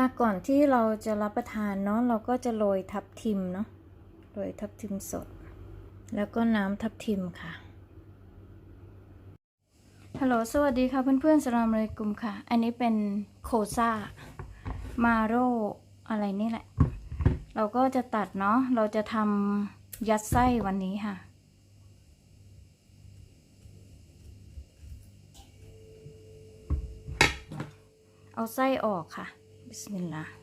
ค่ะก่อนที่เราจะรับประทานเนาะเราก็จะโรยทับทิมเนาะโรยทับทิมสด แล้วก็น้ำทับทิมค่ะฮัลโหลสวัสดีค่ะเพื่อนๆสลามเลยกลุ่มค่ะ อันนี้เป็นโคซ่ามาโรอะไรนี่แหละ เราก็จะตัดเนาะเราจะทำยัดไส้วันนี้ค่ะเอาไส้ออกค่ะ บิสมิลลาห์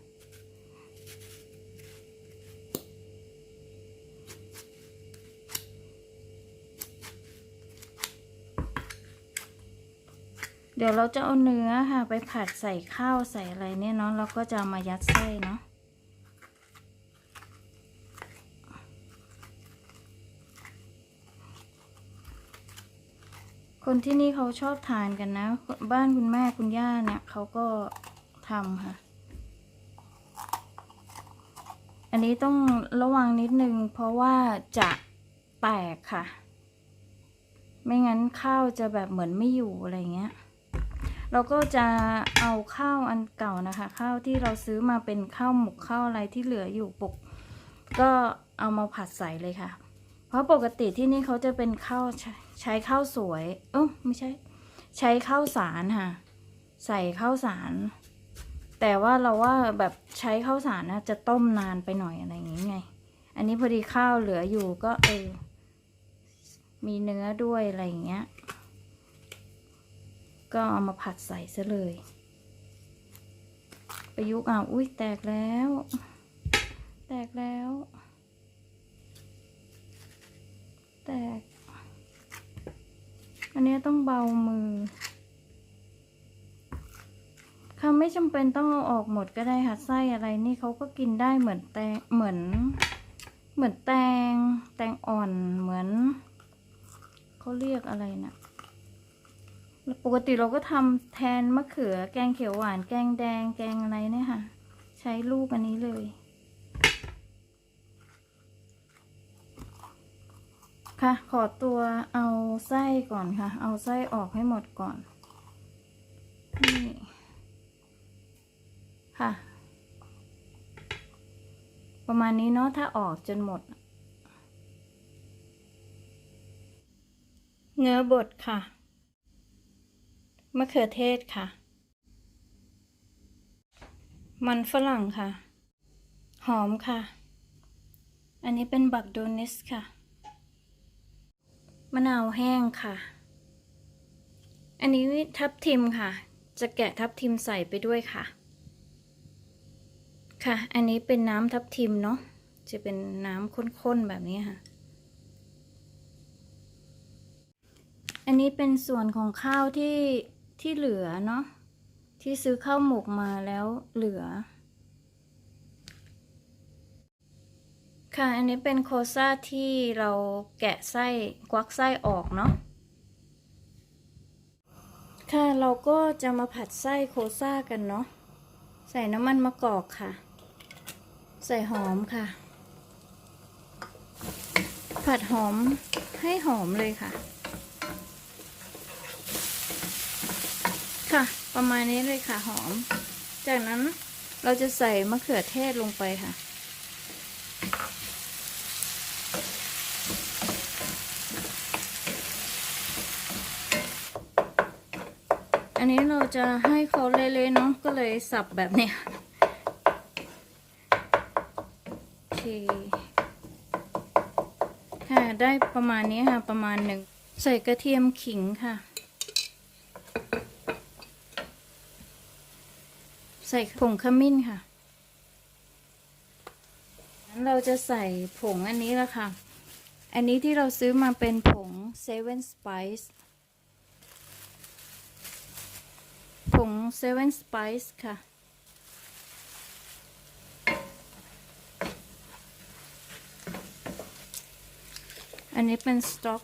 เดี๋ยวเราจะเอาเนื้อค่ะ ไปผัดใส่ข้าวใส่อะไรเนี่ยเนาะเราก็จะามายัดไส้เนาะคนที่นี่เขาชอบทานกันนะ บ้านคุณแม่คุณย่าเนี่ยเขาก็ทำค่ะ อันนี้ต้องระวังนิดนึงเพราะว่าจะแตกค่ะ ไม่งั้นข้าวจะแบบเหมือนไม่อยู่อะไรเงี้ย เราก็จะเอาข้าวอันเก่านะคะ ข้าวที่เราซื้อมาเป็นข้าวหมกข้าวอะไรที่เหลืออยู่ปก ก็เอามาผัดใส่เลยค่ะ เพราะปกติที่นี่เขาจะเป็นข้าวใช้ใช้ข้าวสวย เออไม่ใช่ ใช้ข้าวสารค่ะ ใส่ข้าวสาร แต่ว่าเราว่าแบบใช้ข้าวสารนะจะต้มนานไปหน่อยอะไรอย่างงี้ไง อันนี้พอดีข้าวเหลืออยู่ก็เออ มีเนื้อด้วยอะไรอย่างเงี้ย ก็เอามาผัดใส่ซะเลยประยุกต์อะอุ้ยแตกแล้ว แตกแล้ว แตก อันนี้ต้องเบามือ ค่ะไม่จำเป็นต้องเอาออกหมดก็ได้ค่ะไส้อะไรนี่เขาก็กินได้เหมือนแตงเหมือน เหมือนแตง แตงอ่อนเหมือนเขาเรียกอะไรนะปกติเราก็ทำแทนมะเขือ แกงเขียวหวาน แกงแดง แกงอะไรเนี่ยค่ะ ใช้ลูกอันนี้เลยค่ะ ขอตัวเอาไส้ก่อนค่ะ เอาไส้ออกให้หมดก่อนนี่ ค่ะ ประมาณนี้เนาะถ้าออกจนหมด เนื้อบดค่ะ มะเขือเทศค่ะ มันฝรั่งค่ะ หอมค่ะ อันนี้เป็นบักโดนิสค่ะ มะนาวแห้งค่ะอันนี้ทับทิมค่ะ จะแกะทับทิมใส่ไปด้วยค่ะ ค่ะ อันนี้เป็นน้ำทับทิมเนาะ จะเป็นน้ำข้นๆ แบบนี้ค่ะ อันนี้เป็นส่วนของข้าวที่ที่เหลือเนาะ ที่ซื้อข้าวหมกมาแล้วเหลือ ค่ะ อันนี้เป็นโคซ่าที่เราแกะไส้ควักไส้ออกเนาะ ค่ะ เราก็จะมาผัดไส้โคซ่ากันเนาะใส่น้ำมันมะกอกค่ะ ใส่หอมค่ะ ผัดหอมให้หอมเลยค่ะ ค่ะ ประมาณนี้เลยค่ะหอม จากนั้นเราจะใส่มะเขือเทศลงไปค่ะ อันนี้เราจะให้เขาเละๆเนาะก็เลยสับแบบนี้ยโอเคค่ะได้ประมาณนี้ค่ะ ประมาณหนึ่ง ใส่กระเทียมขิงค่ะ ใส่ผงขมิ้นค่ะนั้นเราจะใส่ผงอันนี้ละค่ะ อันนี้ที่เราซื้อมาเป็นผง Seven Spice ผง Seven Spice ค่ะ อันนี้เป็นสต็อก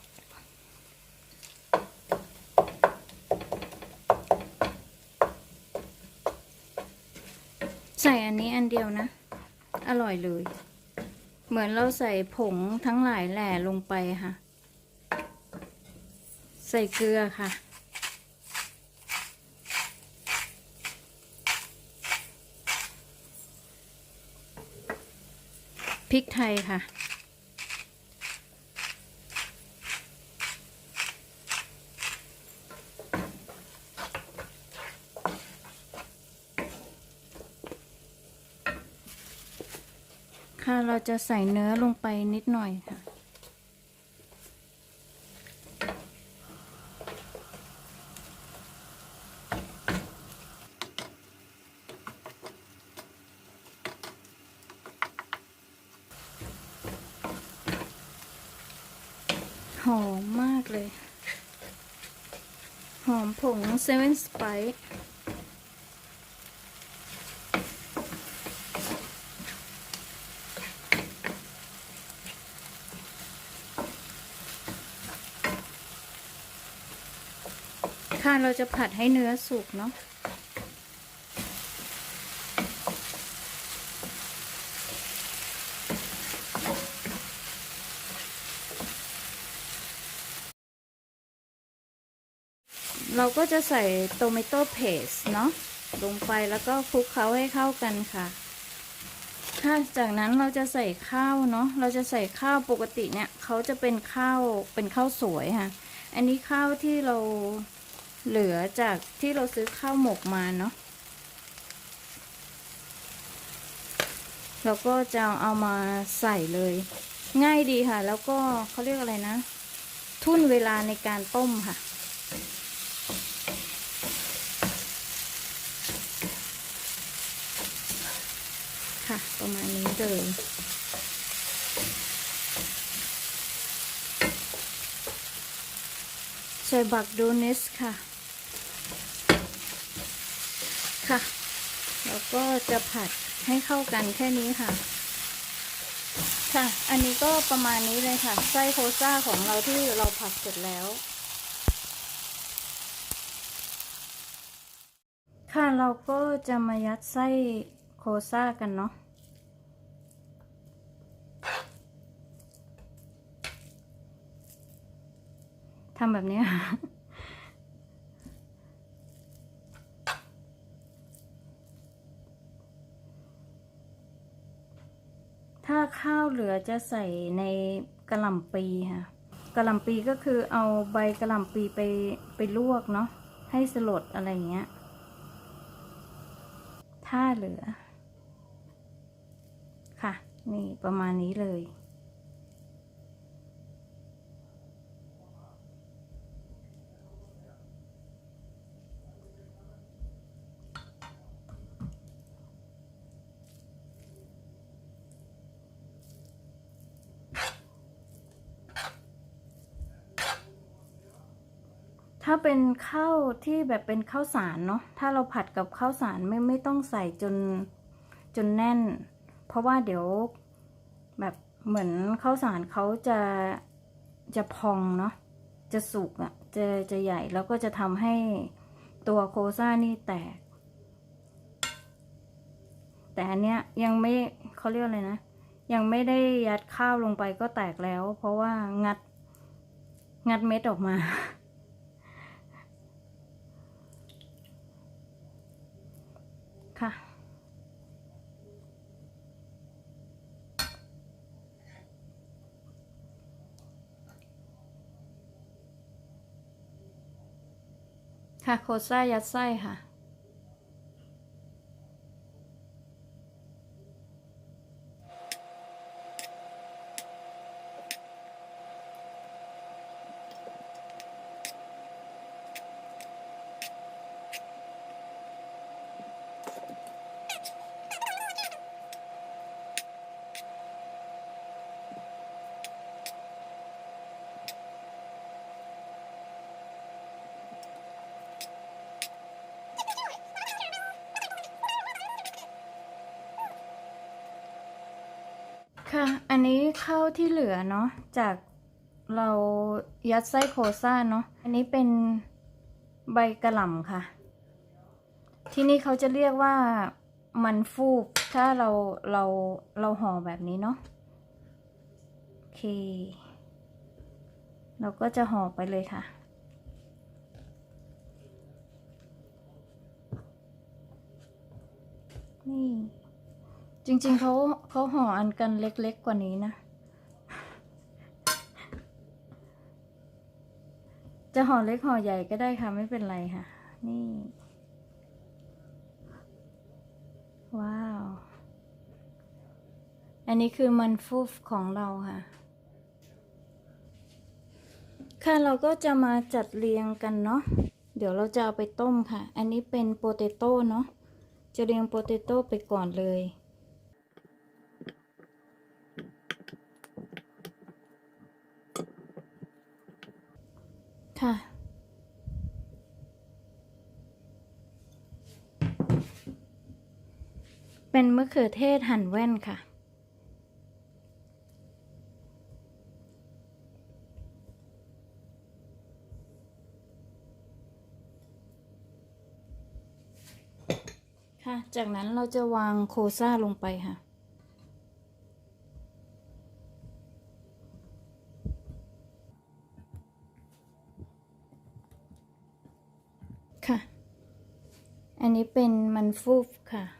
ใส่อันนี้อันเดียวนะ อร่อยเลย เหมือนเราใส่ผงทั้งหลายแหล่ลงไปค่ะ ใส่เกลือค่ะพริกไทยค่ะ เราจะใส่เนื้อลงไปนิดหน่อยค่ะ หอมมากเลย หอมผงเซเว่นสไปซ์ เราจะผัดให้เนื้อสุกเนาะเราก็จะใส่โตเมโต้เพสเนาะลงไปแล้วก็คลุกเคล้าให้เข้ากันค่ะค่ะจากนั้นเราจะใส่ข้าวเนาะเราจะใส่ข้าวปกติเนี่ยเขาจะเป็นข้าวเป็นข้าวสวยค่ะ อันนี้ข้าวที่เรา เหลือจากที่เราซื้อข้าวหมกมาเนาะเราก็จะเอามาใส่เลย ง่ายดีค่ะ แล้วก็เขาเรียกอะไรนะ ทุ่นเวลาในการต้มค่ะ ค่ะ ประมาณนี้เลยใส่บักโดเนสค่ะ ค่ะ แล้วก็จะผัดให้เข้ากันแค่นี้ค่ะ ค่ะ อันนี้ก็ประมาณนี้เลยค่ะ ไส้โคซ่าของเราที่เราผัดเสร็จแล้ว ค่ะเราก็จะมายัดไส้โคซ่ากันเนาะทำแบบนี้ค่ะ ถ้าข้าวเหลือจะใส่ในกระหล่ำปีค่ะกระหล่ำปีก็คือเอาใบกระหล่ำปีไปไปลวกเนาะให้สลดอะไรเงี้ย ถ้าเหลือ ค่ะ นี่ประมาณนี้เลย ถ้าเป็นข้าวที่แบบเป็นข้าวสารเนาะถ้าเราผัดกับข้าวสารไม่ไม่ต้องใส่จนจนแน่น เพราะว่าเดี๋ยวแบบเหมือนข้าวสารเขาจะจะพองเนาะจะสุกอะ่ะจะจะใหญ่แล้วก็จะทำให้ตัวโคซ่านี่แตก แต่อันเนี้ยยังไม่เขาเรียกอะไรนะ ยังไม่ได้ยัดข้าวลงไปก็แตกแล้ว เพราะว่างัดงัดเม็ดออกมา ค่ะโคซ่ายัดไส้ค่ะ ค่ะ อั นนี้ข้าวที่เหลือเนาะจากเรายัดไส้โคซ่าเนาะอันนี้เป็นใบกระหล่ำค่ะ ที่นี่เขาจะเรียกว่ามันฟูกถ้าเราเราเราห่อแบบนี้เนาะโอเค เราก็จะห่อไปเลยค่ะนี่ จริงๆเขาเขาห่ออันกันเล็กๆกว่านี้นะ จะห่อเล็กห่อใหญ่ก็ได้ค่ะไม่เป็นไรค่ะ นี่ ว้าว อันนี้คือมันฟูฟของเราค่ะ ค่ะเราก็จะมาจัดเรียงกันเนาะเดี๋ยวเราจะเอาไปต้มค่ะ อันนี้เป็นโปเตโต้เนาะจะเรียงโปเตโต้ไปก่อนเลย ค่ะ เป็นมะเขือเทศหั่นแว่นค่ะ ค่ะ จากนั้นเราจะวางโคซ่าลงไปค่ะค่ะ อันนี้เป็นมันฟูฟค่ะ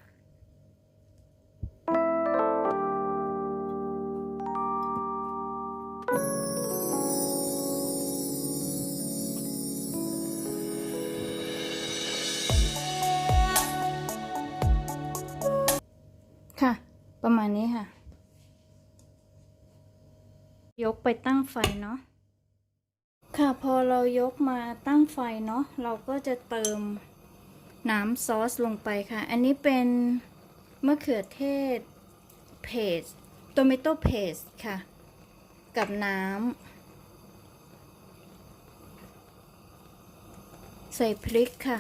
ไปตั้งไฟเนาะค่ะ พอเรายกมาตั้งไฟเนาะเราก็จะเติมน้ำซอสลงไปค่ะ อันนี้เป็นมะเขือเทศเพสโตเมโตเพสค่ะ กับน้ำใส่พริกค่ะ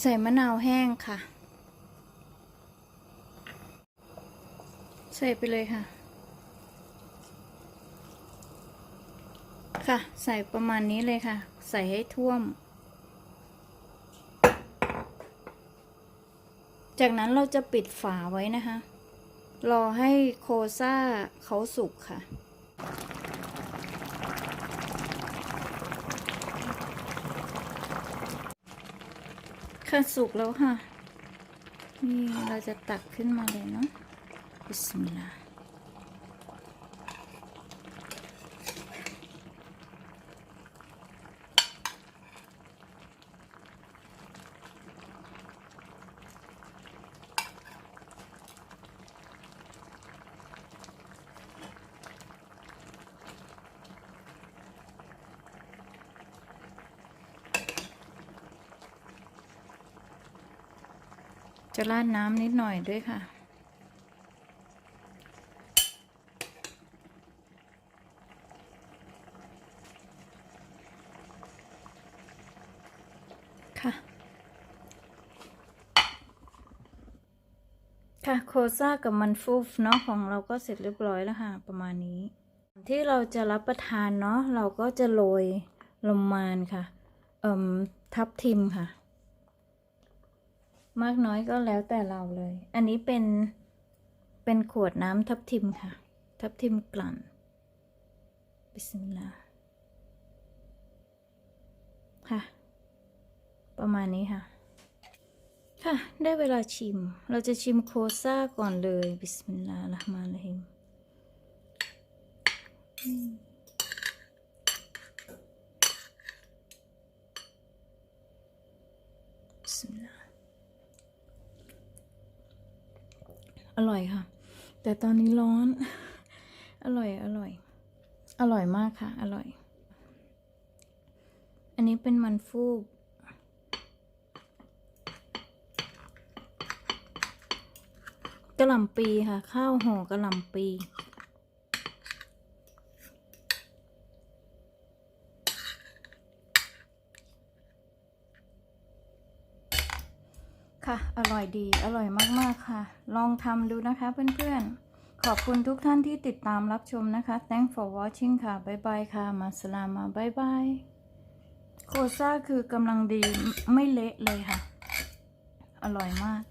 ใส่มะนาวแห้งค่ะ ใส่ไปเลยค่ะ ค่ะ ใส่ประมาณนี้เลยค่ะ ใส่ให้ท่วม จากนั้นเราจะปิดฝาไว้นะคะ รอให้โคซ่าเขาสุกค่ะค่ะสุกแล้วค่ะ นี่เราจะตักขึ้นมาเลยเนาะบิสมิลลาห์ จะราดน้ำนิดหน่อยด้วยค่ะ ค่ะ ค่ะโคซ่ากับมันฟูฟเนาะของเราก็เสร็จเรียบร้อยแล้วค่ะ ประมาณนี้ ที่เราจะรับประทานเนาะเราก็จะโรยลมมานค่ะ เอ่มทับทิมค่ะ มากน้อยก็แล้วแต่เราเลย อันนี้เป็นเป็นขวดน้ำทับทิมค่ะ ทับทิมกลั่น บิสมิลลาห์ค่ะ ประมาณนี้ค่ะ ค่ะ ได้เวลาชิม เราจะชิมโคซ่าก่อนเลย บิสมิลลาห์ละห์มานะฮิมอืมบิสมิลลาห์ อร่อยค่ะ แต่ตอนนี้ร้อน อร่อย อร่อย อร่อยมากค่ะ อร่อย อันนี้เป็นมันฟูก กระหล่ำปีค่ะ ข้าวห่อกระหล่ำปี ค่ะ อร่อยดี อร่อยมาก ๆ ค่ะ ลองทำดูนะคะเพื่อน ๆ ขอบคุณทุกท่านที่ติดตามรับชมนะคะ Thanks for watching ค่ะ บ๊ายบายค่ะ มาสลามาบ๊ายบายโคซ่าคือกำลังดีไม่เละเลยค่ะ อร่อยมาก